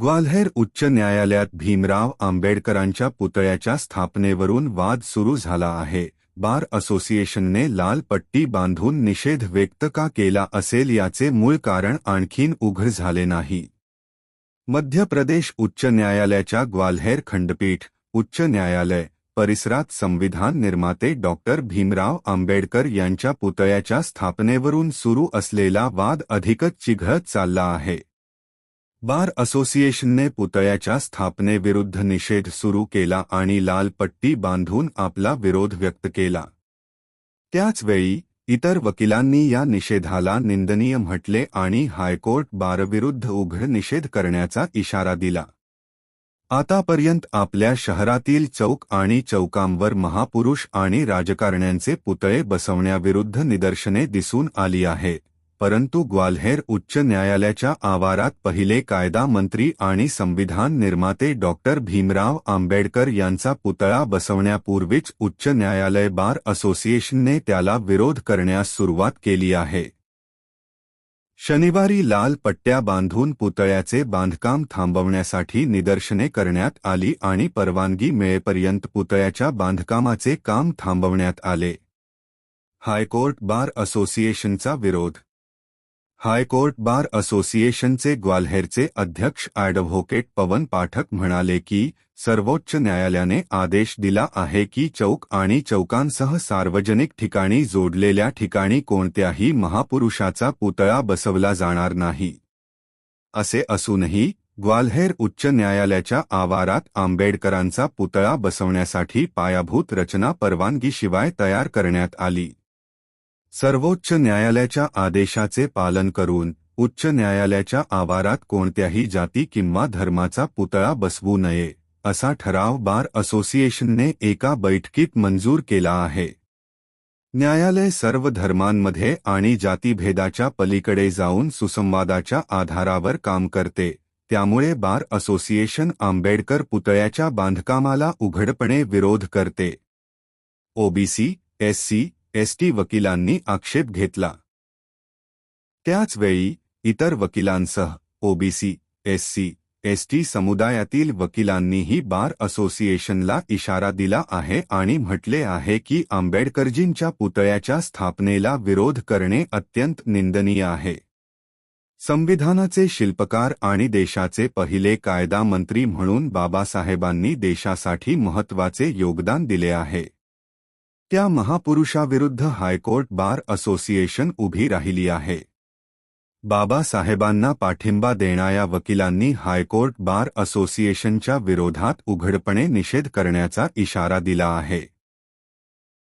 ग्वाल्हेर उच्च न्यायालयात भीमराव आंबेडकरांच्या पुतळ्याच्या स्थापनेवरून वाद सुरू झाला आहे. बार असोसिएशनने लाल पट्टी बांधून निषेध व्यक्त का केला असेल याचे मूळ कारण आणखीन उघड झाले नाही. मध्य प्रदेश उच्च न्यायालयाच्या ग्वाल्हेर खंडपीठ, उच्च न्यायालय, परिसरात संविधान निर्माते डॉक्टर भीमराव आंबेडकर यांच्या पुतळ्याच्या स्थापनेवरून सुरू असलेला वाद अधिकच चिघळत चालला आहे. बार असोसिएशनने पुतळ्याच्या स्थापनेविरुद्ध निषेध सुरू केला आणि लाल पट्टी बांधून आपला विरोध व्यक्त केला. त्याचवेळी इतर वकिलांनी या निषेधाला निंदनीय म्हटले आणि हायकोर्ट बारविरुद्ध उघड निषेध करण्याचा इशारा दिला. आतापर्यंत आपल्या शहरातील चौक आणि चौकांवर महापुरुष आणि राजकारण्यांचे पुतळे बसवण्याविरुद्ध निदर्शने दिसून आली आहेत. परंतु ग्वाल्हेर उच्च न्यायालयाच्या आवारात पहिले कायदा मंत्री आणि संविधान निर्माते डॉक्टर भीमराव आंबेडकर यांचा पुतळा बसवण्यापूर्वीच उच्च न्यायालय बार असोसिएशनने त्याला विरोध करण्यास सुरुवात केली आहे. शनिवारी लाल पट्ट्या बांधून पुतळ्याचे बांधकाम थांबवण्यासाठी निदर्शने करण्यात आली आणि परवानगी मिळेपर्यंत पुतळ्याच्या बांधकामाचे काम थांबवण्यात आले. हायकोर्ट बार असोसिएशनचा विरोध हायकोर्ट बार असोसिएशनचे ग्वाल्हेरचे अध्यक्ष ॲडव्होकेट पवन पाठक म्हणाले की सर्वोच्च न्यायालयाने आदेश दिला आहे की चौक आणि चौकांसह सार्वजनिक ठिकाणी जोडलेल्या ठिकाणी कोणत्याही महापुरुषाचा पुतळा बसवला जाणार नाही. असे असूनही ग्वाल्हेर उच्च न्यायालयाच्या आवारात आंबेडकरांचा पुतळा बसवण्यासाठी पायाभूत रचना परवानगीशिवाय तयार करण्यात आली. सर्वोच्च न्यायालयाच्या आदेशाचे पालन करून उच्च न्यायालयाच्या आवारात कोणत्याही जाती किंवा धर्माचा पुतळा बसवू नये, असा ठराव बार असोसिएशनने एका बैठकीत मंजूर केला आहे. न्यायालय सर्व धर्मांमध्ये आणि जातीभेदाच्या पलीकडे जाऊन सुसंवादाच्या आधारावर काम करते, त्यामुळे बार असोसिएशन आंबेडकर पुतळ्याच्या बांधकामाला उघडपणे विरोध करते. ओबीसी, एससी एसटी वकिलांनी आक्षेप घेतला. त्याचवेळी इतर वकिलांसह ओबीसी एससी एसटी समुदायातील वकिलांनीही बार असोसिएशनला इशारा दिला आहे आणि म्हटले आहे की आंबेडकरजींच्या पुतळ्याच्या स्थापनेला विरोध करणे अत्यंत निंदनीय आहे. संविधानाचे शिल्पकार आणि देशाचे पहिले कायदा मंत्री म्हणून बाबासाहेबांनी देशासाठी महत्त्वाचे योगदान दिले आहे. त्या महापुरुषाविरुद्ध हायकोर्ट बार असोसिएशन उभी राहिली आहे. बाबासाहेबांना पाठिंबा देणाऱ्या वकिलांनी हायकोर्ट बार असोसिएशनच्या विरोधात उघडपणे निषेध करण्याचा इशारा दिला आहे.